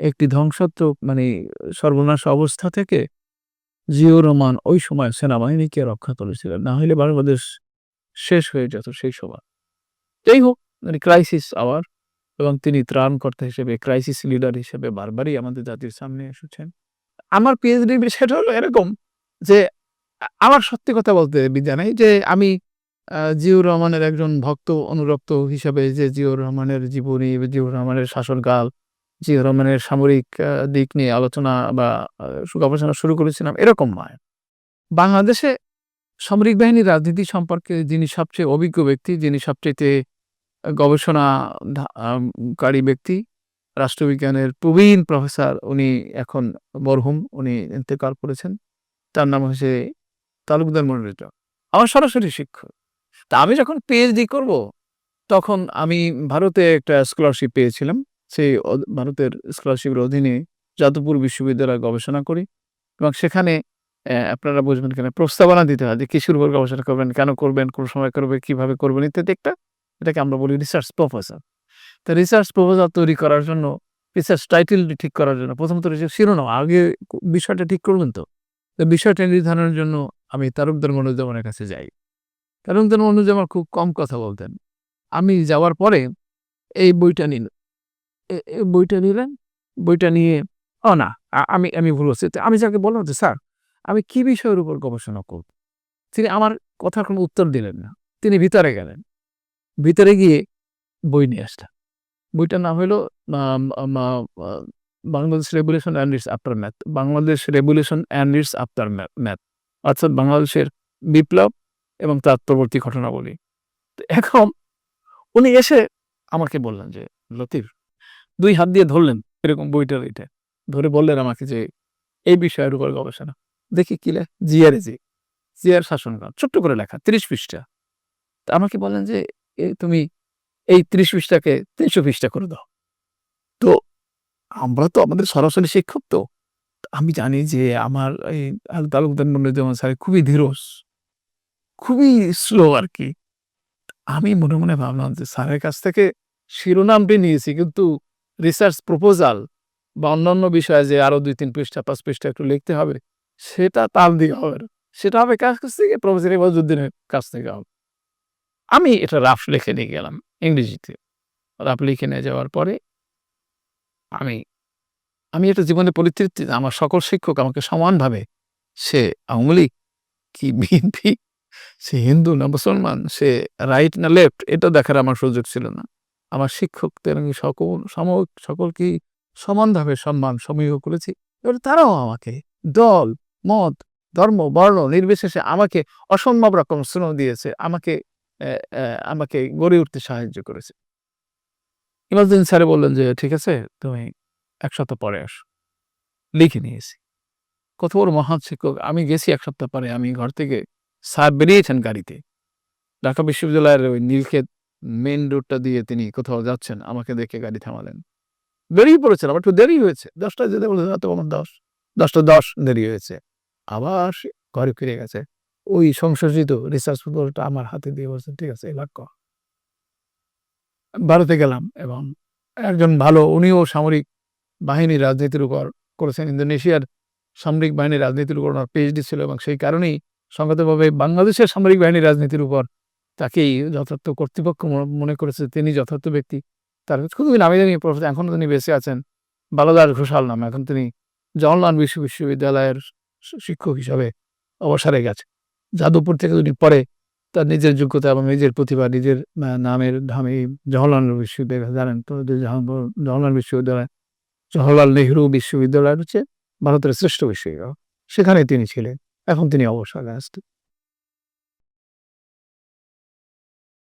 একটি ধ্বংসাত্মক মানে সর্বনাশ অবস্থা থেকে জিও রহমান ওই সময় সেনাবাহিনীকে রক্ষা করেছিলেন। না হলে বাংলাদেশ শেষ হয়ে যেত সেই সময়। যাই হোক মানে ক্রাইসিস আওয়ার এবং তিনি ত্রাণকর্তা হিসেবে ক্রাইসিস লিডার হিসেবে বারবারই আমাদের জাতির সামনে এসেছেন। আমার পিএইচডি বিষয়টা হলো এরকম যে আমার সত্যি কথা বলতে বিদ্যা নাই যে আমি আহ, জিয়াউর রহমানের একজন ভক্ত অনুরক্ত হিসাবে যে জিয়াউর রহমানের জীবনী জিয়াউর রহমানের শাসনকাল জিয়াউর রহমানের সামরিক দিক নিয়ে আলোচনা বা গবেষণা শুরু করেছিলাম এরকম নয়। বাংলাদেশে সামরিক বাহিনীর রাজনীতি সম্পর্কে যিনি সবচেয়ে অভিজ্ঞ ব্যক্তি যিনি সবচেয়ে গবেষণা ধা- আম, কারী ব্যক্তি রাষ্ট্রবিজ্ঞানের প্রবীণ প্রফেসর উনি এখন মরহুম উনি ইন্তেকাল করেছেন। তার নাম হচ্ছে তালুকদার মনিরুজ্জ আমার সরাসরি শিক্ষক। তা আমি যখন পিএইচডি করব তখন আমি ভারতে একটা স্কলারশিপ পেয়েছিলাম। সেই ভারতের স্কলারশিপের অধীনে যাদবপুর বিশ্ববিদ্যালয়ে গবেষণা করি এবং সেখানে আপনারা বুঝবেন কেন, প্রস্তাবনা দিতে হয় যে কিসের উপর গবেষণা করবেন, কেন করবেন, কোন সময় করবে, কীভাবে করবেন ইত্যাদি একটা, এটাকে আমরা বলি রিসার্চ প্রপোজাল তা রিসার্চ প্রপোজাল তৈরি করার জন্য রিসার্চ টাইটেল ঠিক করার জন্য প্রথমত রিসার্চ শিরোনাম, আগে বিষয়টা ঠিক করবেন তো? বিষয়টা নির্ধারণের জন্য আমি তারকদার মনোজমানের কাছে যাই। তারকদার মনোজমা খুব কম কথা বলতেন। আমি যাওয়ার পরে এই বইটা এ বইটা নিলেন? বইটা নিয়ে ও না আমি আমি ভুল হচ্ছে আমি যাকে বললাম যে, স্যার, আমি কি বিষয়ের উপর গবেষণা করব? তিনি আমার কথার কোনো উত্তর দিলেন না। তিনি ভিতরে গেলেন। ভিতরে গিয়ে বই নিয়ে আসলেন। বইটার নাম হলো Bangladesh revolution and its aftermath Bangladesh revolution and its aftermath অর্থাৎ বাংলাদেশের বিপ্লব এবং তার পরবর্তী ঘটনাবলী। তো এখন উনি এসে আমাকে বললেন যে, লতিফ দুই হাত দিয়ে ধরলেন এরকম বইটার এটা। ধরে বললেন আমাকে যে, এই বিষয়ের উপর গবেষণা। দেখি কি জিয়ারে জি, জিয়ার শাসনকাল। ছোট্ট করে লেখা, তিরিশ পৃষ্ঠা। তা আমাকে বলেন যে তুমি এই ত্রিশ পৃষ্ঠাকে তিনশো পৃষ্ঠা করে দাও। তো আমরা তো আমাদের সরাসরি শিক্ষক তো। আমি জানি যে আমার এই তালুকদার মনিরুজ্জামান স্যার খুবই ধীরস, খুবই স্লো আর কি। আমি মনে মনে ভাবলাম যে স্যারের কাছ থেকে শিরোনামটি নিয়েছি, কিন্তু রিসার্চ প্রপোজাল বা অন্যান্য বিষয়ে যে আরও দুই, তিন পৃষ্ঠা, পাঁচ পৃষ্ঠা একটু লিখতে হবে, সেটা তার দিয়ে হবে। সেটা হবে কাছ কাছ থেকে? প্রফেসর ইবাজুদ্দিনের কাছ থেকে হবে। আমি এটা রাফ লিখে নিয়ে গেলাম ইংরেজিতে। রাফ লিখে নিয়ে যাওয়ার পরে আমি আমি এটা জীবনে পরিতৃপ্তি, আমার সকল শিক্ষক আমাকে সমানভাবে, সে আওয়ামী লীগ, কি বিএনপি, সে হিন্দু না মুসলমান, সে রাইট না লেফট এটা দেখার আমার সুযোগ ছিল না। আমার শিক্ষকদের আমি সকল সাময়িক সকলকেই সমানভাবে সম্মান সমীহ করেছি। এবার তারাও আমাকে দল, মত, ধর্ম, বর্ণ নির্বিশেষে আমাকে অসম্ভব রকম শ্রম দিয়েছে, আমাকে আমাকে গড়ে উঠতে সাহায্য করেছে। ইমাজুদ্দিন স্যারে বললেন যে, ঠিক আছে, তুমি এক সপ্তাহ পরে আসো। লিখে নিয়েছি। কত বড় মহান শিক্ষক। আমি গেছি এক সপ্তাহ পরে। আমি ঘর থেকে স্যার বেরিয়েছেন গাড়িতে। ঢাকা বিশ্ববিদ্যালয়ের ওই নীলক্ষেত মেন রোডটা দিয়ে তিনি কোথাও যাচ্ছেন, আমাকে দেখে গাড়ি থামালেন। বেরিয়ে পড়েছেন একটু দেরি হয়েছে। দশটায় যেতে বলে তো আমার দশ। দশটা দশ দেরি হয়েছে। আবার ঘরে ফিরে গেছে। ওই সংশোধিত রিসার্চ প্রপোজালটা আমার হাতে দিয়ে বলছেন ঠিক আছে কর। ভারতে গেলাম এবং একজন ভালো, উনিও সামরিক বাহিনীর রাজনীতির উপর করেছেন। ইন্দোনেশিয়ার সামরিক বাহিনীর রাজনীতির উপর ওনার পিএইচডি ছিল এবং সেই কারণেই সংগতভাবে বাংলাদেশের সামরিক বাহিনীর রাজনীতির উপর তাকেই যথার্থ কর্তৃপক্ষ মনে- করেছে তিনি যথার্থ ব্যক্তি। তার খুবই নামি দামি প্রফেসর, এখনও তিনি বেঁচে আছেন। বালদার ঘোষাল নাম, এখন তিনি জওহরলাল বিশ্ব বিশ্ববিদ্যালয়ের শিক্ষক হিসাবে অবসরে গেছে। যাদবপুর থেকে তিনি পরে তার নিজের যোগ্যতা এবং নিজের প্রতিভা, নিজের নামের ধামে এই জওহরলাল বিশ্ববিদ্যালয়, জানেন তো জওহরলাল বিশ্ববিদ্যালয়, জওহরলাল নেহরু বিশ্ববিদ্যালয় হচ্ছে ভারতের শ্রেষ্ঠ বিশ্ববিদ্যালয়। সেখানে তিনি ছিলেন, এখন তিনি অবসরে আসছেন